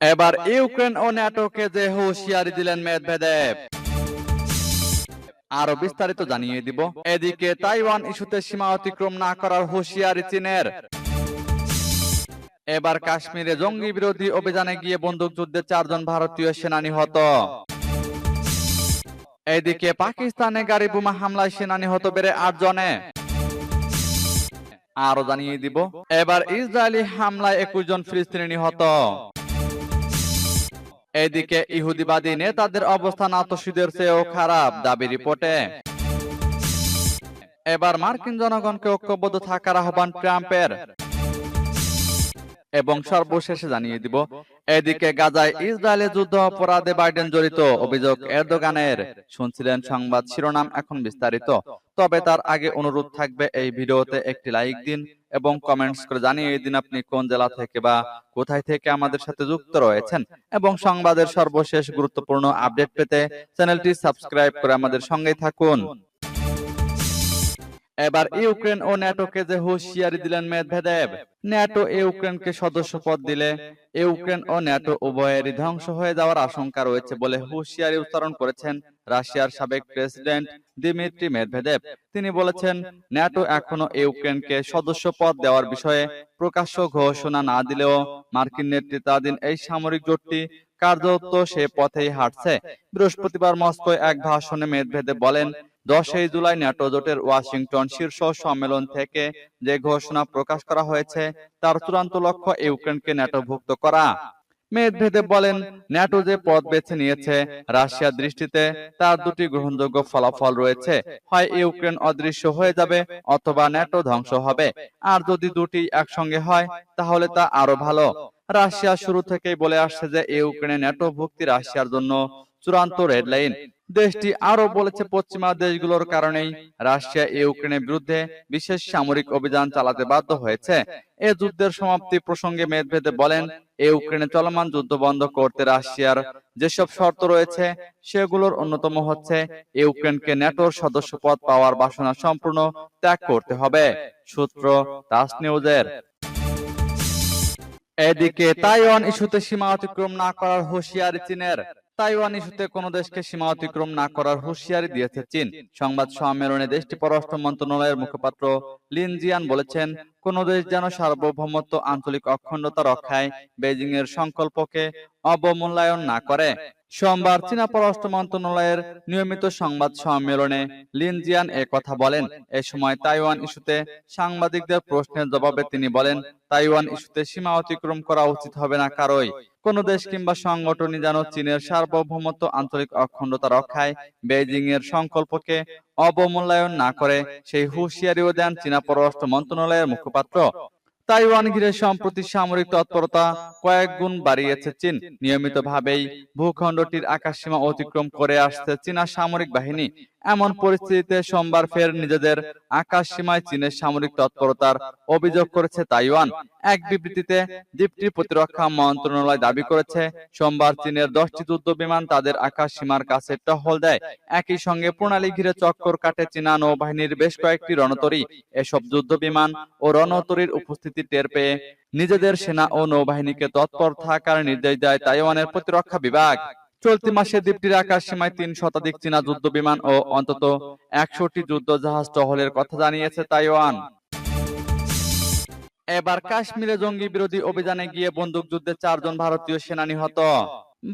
এবার ইউক্রেন ও ন্যাটোকে যে হুঁশিয়ারি দিলেন মেদভেদেব। আরও বিস্তারিত জানিয়ে দিব। এদিকে তাইওয়ান ইস্যুতে সীমা অতিক্রম না করার হুঁশিয়ারি চীনের। এবার কাশ্মীরে জঙ্গি বিরোধী অভিযানে গিয়ে বন্দুকযুদ্ধে চারজন ভারতীয় সেনা নিহত এদিকে পাকিস্তানে গাড়ি বোমা হামলায় সেনা নিহত বেড়ে আট জনে আরও জানিয়ে দিব। এবার ইসরায়েলি হামলায় একুশ জন ফিলিস্তিনি নিহত এদিকে ইহুদিবাদী নেতাদের অবস্থান আতসীদের চেয়েও খারাপ দাবি রিপোর্টে। এবার মার্কিন জনগণকে ঐক্যবদ্ধ থাকার আহ্বান ট্রাম্পের। এবং সর্বশেষে জানিয়ে দিব এদিকে গাজায় ইসরায়েলে যুদ্ধ অপরাধে বাইডেন জড়িত অভিযোগ এরদোগানের। শুনছিলেন সংবাদ শিরোনাম এখন বিস্তারিত। তবে তার আগে অনুরোধ থাকবে এই ভিডিওতে একটি লাইক দিন। এবং কমেন্টস করে জানিয়ে দিন আপনি কোন জেলা থেকে বা কোথায় থেকে আমাদের সাথে যুক্ত রয়েছেন। এবং সংবাদের সর্বশেষ গুরুত্বপূর্ণ আপডেট পেতে চ্যানেলটি সাবস্ক্রাইব করে আমাদের সঙ্গেই থাকুন। এবার ইউক্রেন ও ন্যাটোকে যে হুঁশিয়ারি দিলেন মেদভেদেব ন্যাটো ইউক্রেনকে সদস্য পদ দিলে ইউক্রেন ও ন্যাটো উভয়েরই ধ্বংস হয়ে যাওয়ার আশঙ্কা রয়েছে বলে হুঁশিয়ারি উচ্চারণ করেছেন রাশিয়ার সাবেক প্রেসিডেন্ট দিমিত্রি মেদভেদেব। তিনি বলেছেন ন্যাটো এখনও ইউক্রেনকে সদস্য পদ দেওয়ার বিষয়ে প্রকাশ্য ঘোষণা না দিলেও মার্কিন নেতৃত্বাধীন এই সামরিক জোটটি কার্যত সে পথেই হাঁটছে। বৃহস্পতিবার মস্কোয় এক ভাষণে মেদভেদেব বলেন দশই জুলাই ন্যাটো জোটের ওয়াশিংটন শীর্ষ সম্মেলন থেকে যে ঘোষণা প্রকাশ করা হয়েছে তার চূড়ান্ত লক্ষ্য ইউক্রেনকে ন্যাটোভুক্ত করা। মেদভেদেব বলেন ন্যাটো যে পথ বেছে নিয়েছে রাশিয়ার দৃষ্টিতে তার দুটি গ্রহণযোগ্য ফলাফল রয়েছে। হয় ইউক্রেন অদৃশ্য হয়ে যাবে অথবা ন্যাটো ধ্বংস হবে। আর যদি দুটি একসঙ্গে হয় তাহলে তা আরও ভালো। রাশিয়া শুরু থেকেই বলে আসছে যে ইউক্রেনে ন্যাটো ভুক্তি রাশিয়ার জন্য চূড়ান্ত রেড লাইন দেশটি আরও বলেছে পশ্চিমা দেশগুলোর কারণেই রাশিয়া ইউক্রেনের বিরুদ্ধে বিশেষ সামরিক অভিযান চালাতে বাধ্য হয়েছে। এ যুদ্ধের সমাপ্তি প্রসঙ্গে মেদভেদে বলেন ইউক্রেনে চলমান যুদ্ধ বন্ধ করতে রাশিয়ার যেসব শর্ত রয়েছে সেগুলোর অন্যতম হচ্ছে ইউক্রেনকে ন্যাটোর সদস্য পদ পাওয়ার বাসনা সম্পূর্ণ ত্যাগ করতে হবে সূত্র তাস নিউজের। এদিকে তাইওয়ান ইস্যুতে সীমা অতিক্রম না করার হুঁশিয়ারি চীনের। তাইওয়ান ইস্যুতে কোন দেশকে সীমা অতিক্রম না করার হুঁশিয়ারি দিয়েছে চীন। সংবাদ সম্মেলনে দেশটি পররাষ্ট্র মন্ত্রণালয়ের মুখপাত্র লিনজিয়ান বলেছেন কোন দেশ যেন সার্বভৌমত্ব, আঞ্চলিক অখণ্ডতা রক্ষায় বেজিং এর সংকল্পকে অবমূল্যায়ন না করে। সোমবার চীনা পররাষ্ট্র মন্ত্রণালয়ের নিয়মিত সংবাদ সম্মেলনে লিন জিয়ান এ কথা বলেন। এ সময় তাইওয়ান ইস্যুতে সাংবাদিকদের প্রশ্নের জবাবে তিনি বলেন, তাইওয়ান ইস্যুতে সীমা অতিক্রম করা উচিত হবে না কারোই। কোন দেশ কিংবা সংগঠনই যেন চীনের সার্বভৌমত্ব, আঞ্চলিক অখণ্ডতা রক্ষায় বেইজিং এর সংকল্পকে অবমূল্যায়ন না করে সেই হুঁশিয়ারিও দেন চীনা পররাষ্ট্র মন্ত্রণালয়ের মুখপাত্র। তাইওয়ান ঘিরে সম্প্রতি সামরিক তৎপরতা কয়েক গুণ বাড়িয়েছে চীন। নিয়মিতভাবেই ভূখণ্ডটির আকাশসীমা অতিক্রম করে আসছে চীনা সামরিক বাহিনী। এমন পরিস্থিতিতে সোমবার ফের নিজেদের আকাশ সীমায় চীনের সামরিক তৎপরতার অভিযোগ করেছে তাইওয়ান। এক বিবৃতিতে দ্বীপটির প্রতিরক্ষা মন্ত্রণালয় দাবি করেছে সোমবার চীনের দশটি যুদ্ধ বিমান তাদের আকাশ সীমার কাছে টহল দেয়। একই সঙ্গে প্রণালী ঘিরে চক্কর কাটে চীনা নৌবাহিনীর বেশ কয়েকটি রণতরী। এসব যুদ্ধ বিমান ও রণতরীর উপস্থিতি টের পেয়ে নিজেদের সেনা ও নৌবাহিনীকে তৎপর থাকার নির্দেশ দেয় তাইওয়ানের প্রতিরক্ষা বিভাগ। চলতি মাসে দ্বীপটির আকাশ সীমায় তিন শতাধিক চীনা যুদ্ধ বিমান ও অন্তত একশোটি যুদ্ধ জাহাজ টহলের কথা জানিয়েছে তাইওয়ান। এবার কাশ্মীরে জঙ্গি বিরোধী অভিযানে গিয়ে বন্দুকযুদ্ধে চারজন ভারতীয় সেনা নিহত।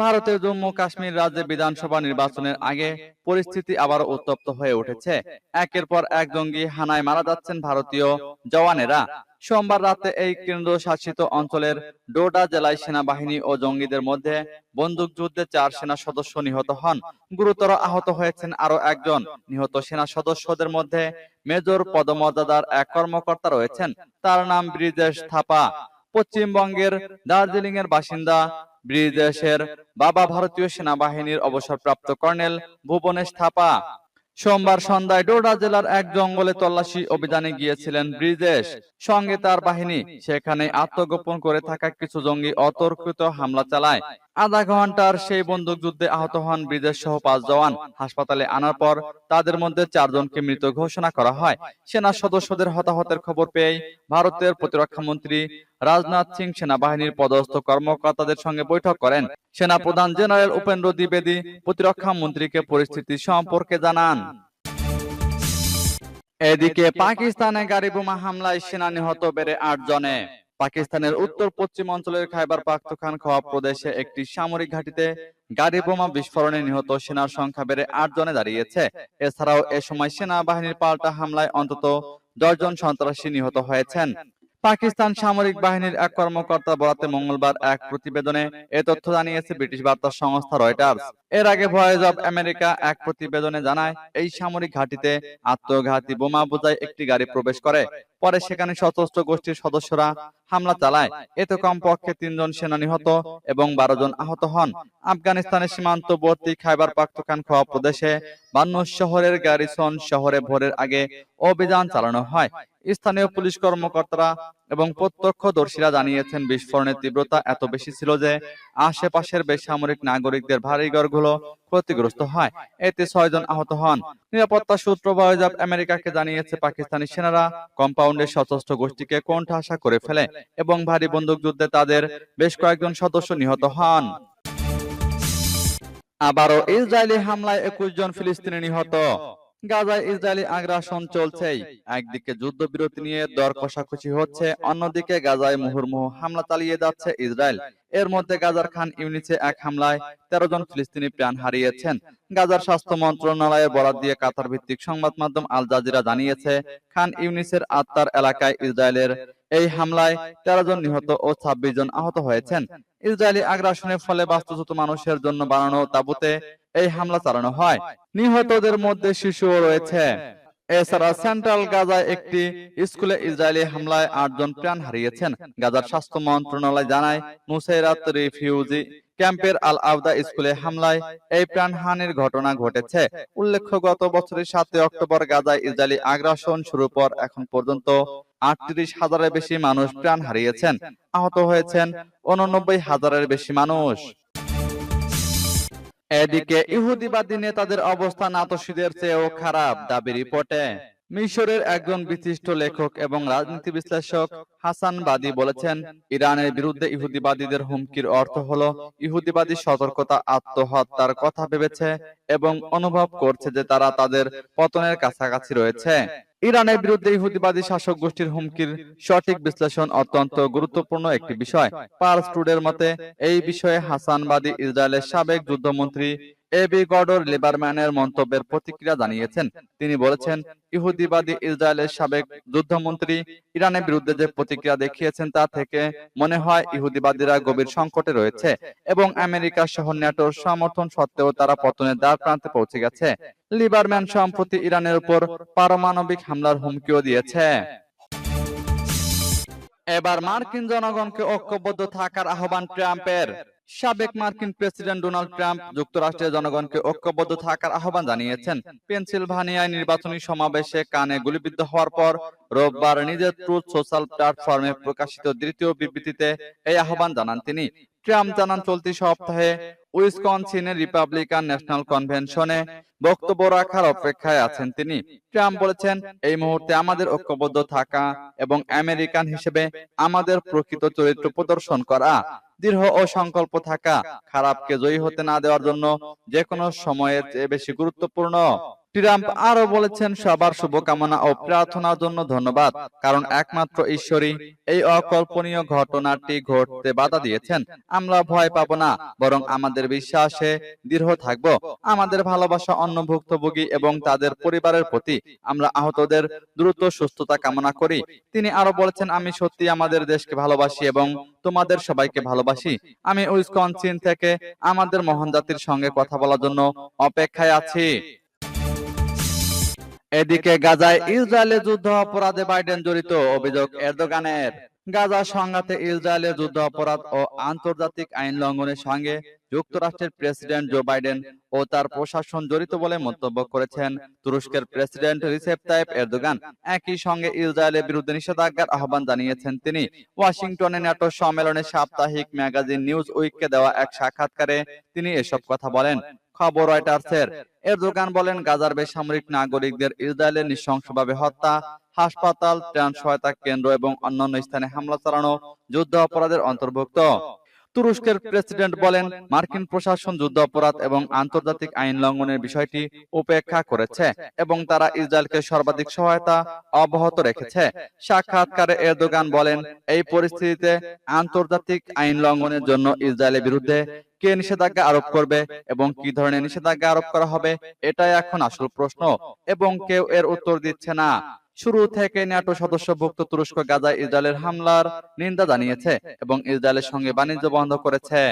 ভারতের জম্মু কাশ্মীর রাজ্যে বিধানসভা নির্বাচনের আগে পরিস্থিতি আবার উত্তপ্ত হয়ে উঠেছে। একের পর এক জঙ্গি হানায় মারা যাচ্ছেন ভারতীয় জওয়ানেরা। সোমবার রাতে এই কেন্দ্র শাসিত অঞ্চলের ডোডা জেলায় সেনাবাহিনী ও জঙ্গিদের মধ্যে বন্দুকযুদ্ধে চার সেনা সদস্য নিহত হন। গুরুতর আহত হয়েছেন আরও একজন। নিহত সেনা সদস্যদের মধ্যে মেজর পদমর্যাদার এক কর্মকর্তা রয়েছেন। তার নাম ব্রিজেশ থাপা। পশ্চিমবঙ্গের দার্জিলিং এর বাসিন্দা ব্রিজেশের বাবা ভারতীয় সেনাবাহিনীর অবসরপ্রাপ্ত কর্নেল ভুবনেশ থাপা। সোমবার সন্ধ্যায় ডোডা জেলার এক জঙ্গলে তল্লাশি অভিযানে গিয়েছিলেন ব্রিজেশ। সঙ্গে তার বাহিনী, সেখানে আত্মগোপন করে থাকা কিছু জঙ্গি অতর্কিত হামলা চালায়। আধা ঘণ্টার সেই বন্দুকযুদ্ধে আহত হন ব্রিজের সহ পাঁচ জওয়ান। হাসপাতালে আনার পর তাদের মধ্যে চারজনকে মৃত ঘোষণা করা হয়। সেনা সদস্যদের হতাহতের খবর পেয়ে ভারতের প্রতিরক্ষা মন্ত্রী রাজনাথ সিং সেনাবাহিনীর পদস্থ কর্মকর্তাদের সঙ্গে বৈঠক করেন। সেনা প্রধান জেনারেল উপেন্দ্র দ্বিবেদী প্রতিরক্ষা মন্ত্রীকে পরিস্থিতি সম্পর্কে জানান। এদিকে পাকিস্তানে গাড়ি বোমা হামলায় সেনা নিহত বেড়ে আট জনে পাকিস্তানের উত্তর পশ্চিম অঞ্চলের খাইবার পাখতুনখোয়া প্রদেশে একটি সামরিক ঘাঁটিতে গাড়ি বোমা বিস্ফোরণে নিহত সেনার সংখ্যা বেড়ে আট জনে দাঁড়িয়েছে। এছাড়াও এ সময় সেনাবাহিনীর পাল্টা হামলায় অন্তত দশজন সন্ত্রাসী নিহত হয়েছেন। পাকিস্তান সামরিক বাহিনীর এক কর্মকর্তা বরাতে মঙ্গলবার এক প্রতিবেদনে এ তথ্য জানিয়েছে ব্রিটিশ বার্তা সংস্থা রয়টার্স। এর আগে ভয়েস অব আমেরিকা এক প্রতিবেদনে জানায় এই সামরিক ঘাঁটিতে আত্মঘাতী বোমা বোঝাই একটি গাড়ি প্রবেশ করে। পরে সেখানে সশস্ত্র গোষ্ঠীর সদস্যরা হামলা চালায়। এতে কমপক্ষে তিনজন সেনা নিহত এবং বারো জন আহত হন। আফগানিস্তানের সীমান্তবর্তী খাইবার পাখতুনখোয়া প্রদেশে বান্নুস শহরের গ্যারিসন শহরে ভোরের আগে অভিযান চালানো হয় স্থানীয় পুলিশ কর্মকর্তারা এবং প্রত্যক্ষদর্শীরা জানিয়েছেন, বিস্ফোরণের তীব্রতা এত বেশি ছিল যে আশেপাশের বেসামরিক নাগরিকদের ভারী ঘরগুলো ক্ষতিগ্রস্ত হয়। এতে ছয়জন আহত হন। নিরাপত্তা সূত্র অব আমেরিকাকে জানিয়েছে, পাকিস্তানি সেনারা কম্পাউন্ডের সশস্ত্র গোষ্ঠীকে কোণঠাসা করে ফেলে এবং ভারী বন্দুকযুদ্ধে তাদের বেশ কয়েকজন সদস্য নিহত হন। আবারও ইসরায়েলি হামলায় একুশ জন ফিলিস্তিনি নিহত। গাজায় ইসরায়েলি আগ্রাসন চলছেই। একদিকে যুদ্ধবিরতি নিয়ে দর কষাকষি হচ্ছে অন্যদিকে গাজায় মুহুর্মুহু হামলা চালিয়ে যাচ্ছে ইসরায়েল। এর মধ্যে গাজার খান ইউনিসে এক হামলায় তেরো জন ফিলিস্তিনি প্রাণ হারিয়েছেন। গাজার স্বাস্থ্য মন্ত্রণালয়ের বরাদ দিয়ে কাতার ভিত্তিক সংবাদ মাধ্যম আল জাজিরা জানিয়েছে, খান ইউনিসের আত্মার এলাকায় ইসরায়েলের এই হামলায় তেরো জন নিহত ও ছাব্বিশ জন আহত হয়েছেন। ইসরায়েলি আগ্রাসনের ফলে বাস্তুচ্যুত মানুষের জন্য বানানো তাবুতে এই হামলা চালানো হয়। নিহতদের মধ্যে শিশুও রয়েছে। এছাড়া সেন্ট্রাল গাজায় একটি স্কুলে ইসরায়েলি হামলায় আটজন প্রাণ হারিয়েছেন। গাজার স্বাস্থ্য মন্ত্রণালয় জানায় মুসাইরাত রিফিউজি ক্যাম্পের আল আবদা স্কুলে হামলায় এই প্রাণহানির ঘটনা ঘটেছে। উল্লেখ্য গত বছরের সাতই অক্টোবর গাজায় ইসরায়েলি আগ্রাসন শুরু পর এখন পর্যন্ত আটত্রিশ হাজারের বেশি মানুষ প্রাণ হারিয়েছেন। আহত হয়েছেন উননব্বই হাজারের বেশি মানুষ। এদিকে ইহুদিবাদী নেতাদের অবস্থা নাতসীদের চেয়েও খারাপ দাবি রিপোর্টে। মিশরের একজন বিশিষ্ট লেখক এবং রাজনীতি বিশ্লেষক হাসান বাদি বলেছেন ইরানের বিরুদ্ধে ইহুদিবাদীদের হুমকির অর্থ হলো ইহুদিবাদী সতর্কতা আত্মহত্যার কথা ভেবেছে এবং অনুভব করছে যে তারা তাদের পতনের কাছাকাছি রয়েছে। ইরানের বিরুদ্ধে ইহুদিবাদী শাসক গোষ্ঠীর হুমকির সঠিক বিশ্লেষণ অত্যন্ত গুরুত্বপূর্ণ একটি বিষয়। পার স্টুডের মতে এই বিষয়ে হাসানবাদী ইসরায়েলের সাবেক যুদ্ধমন্ত্রী এবি গডর লিবারম্যানের মন্তব্যের প্রতিক্রিয়া জানিয়েছেন। তিনি বলেছেন, ইহুদিবাদী ইসরায়েলের সাবেক যুদ্ধমন্ত্রী ইরানের বিরুদ্ধে যে প্রতিক্রিয়া দেখিয়েছেন তা থেকে মনে হয় ইহুদিবাদীরা গভীর সংকটে রয়েছে এবং আমেরিকা সহ ন্যাটোর সমর্থন সত্ত্বেও তারা পতনের দ্বার প্রান্তে পৌঁছে গেছে। লিবারম্যান সম্প্রতি ইরানের উপর পারমাণবিক হামলার হুমকিও দিয়েছে। এবার মার্কিন জনগণকে ঐক্যবদ্ধ থাকার আহ্বান ট্রাম্পের। সাবেক মার্কিন প্রেসিডেন্ট ডোনাল্ড ট্রাম্প যুক্তরাষ্ট্রের জনগণকে ঐক্যবদ্ধ থাকার আহ্বান জানিয়েছেন। পেনসিলভানিয়ায় নির্বাচনী সমাবেশে কানে গুলিবিদ্ধ হওয়ার পর রোববার নিজের ট্রুথ সোশ্যাল প্ল্যাটফর্মে প্রকাশিত দ্বিতীয় বিবৃতিতে এই আহ্বান জানান তিনি। ট্রাম্প জানান, চলতি সপ্তাহে উইসকনসিনের রিপাবলিকান ন্যাশনাল কনভেনশনে বক্তব্য রাখার অপেক্ষায় আছেন তিনি। ট্রাম্প বলেছেন, এই মুহূর্তে আমাদের ঐক্যবদ্ধ থাকা এবং আমেরিকান হিসেবে আমাদের প্রকৃত চরিত্র প্রদর্শন করা, দৃঢ় ও সংকল্প থাকা, খারাপকে জয়ী হতে না দেওয়ার জন্য যে কোনো সময়ের চেয়ে বেশি গুরুত্বপূর্ণ। ট্রাম্প আরও বলেছেন সবার শুভকামনা ও প্রার্থনার জন্য ধন্যবাদ কারণ একমাত্র ঈশ্বরই এই অকল্পনীয় ঘটনাটি ঘটতে বাধা দিয়েছেন। আমরা ভয় পাবো না বরং আমাদের বিশ্বাসে দৃঢ় থাকব। আমাদের ভালোবাসা অন্য ভুক্তভোগী এবং তাদের পরিবারের প্রতি আমরা আহতদের দ্রুত সুস্থতা কামনা করি। তিনি আরও বলেছেন আমি সত্যি আমাদের দেশকে ভালোবাসি এবং তোমাদের সবাইকে ভালোবাসি। আমি উইসকনসিন থেকে আমাদের মহান জাতির সঙ্গে কথা বলার জন্য অপেক্ষায় আছি এদিকে গাজায় ইসরায়েলের যুদ্ধ অপরাধে বাইডেন জড়িত অভিযোগ এরদোগানের গাজা সংঘাতে ইসরায়েলের যুদ্ধ অপরাধ ও আন্তর্জাতিক আইন লঙ্ঘনের সঙ্গে যুক্তরাষ্ট্রের প্রেসিডেন্ট জো বাইডেন ও তার প্রশাসন জড়িত বলে মন্তব্য করেছেন তুরস্কের প্রেসিডেন্ট রিসেপ তাইপ এরদোগান। একই সঙ্গে ইসরায়েলের বিরুদ্ধে নিষেধাজ্ঞার আহ্বান জানিয়েছেন তিনি। ওয়াশিংটনে ন্যাটো সম্মেলনে সাপ্তাহিক ম্যাগাজিন নিউজ উইককে দেওয়া এক সাক্ষাৎকারে তিনি এসব কথা বলেন। খবর রয়টার্সের এরদোগান বলেন গাজার বেসামরিক নাগরিকদের ইসরায়েলের নৃশংসভাবে হত্যা হাসপাতাল ত্রাণ সহায়তা কেন্দ্র এবং অন্যান্য স্থানে হামলা চালানো যুদ্ধ অপরাধের অন্তর্ভুক্ত। তুরস্কের প্রেসিডেন্ট বলেন মার্কিন প্রশাসন যুদ্ধ অপরাধ এবং আন্তর্জাতিক আইন লঙ্ঘনের বিষয়টি উপেক্ষা করেছে এবং তারা ইসরায়েলকে সর্বাধিক সহায়তা অব্যাহত রেখেছে। সাক্ষাৎকারে এরদোগান বলেন এই পরিস্থিতিতে আন্তর্জাতিক আইন লঙ্ঘনের জন্য ইসরায়েলের বিরুদ্ধে কে নিষেধাজ্ঞা আরোপ করবে এবং কি ধরনের নিষেধাজ্ঞা আরোপ করা হবে, এটাই এখন আসল প্রশ্ন এবং কেউ এর উত্তর দিচ্ছে না। শুরু থেকে ন্যাটো সদস্যভুক্ত তুরস্ক গাজায় ইসরায়েলের হামলার নিন্দা জানিয়েছে এবং ইসরায়েলের সঙ্গে বাণিজ্য বন্ধ করেছে।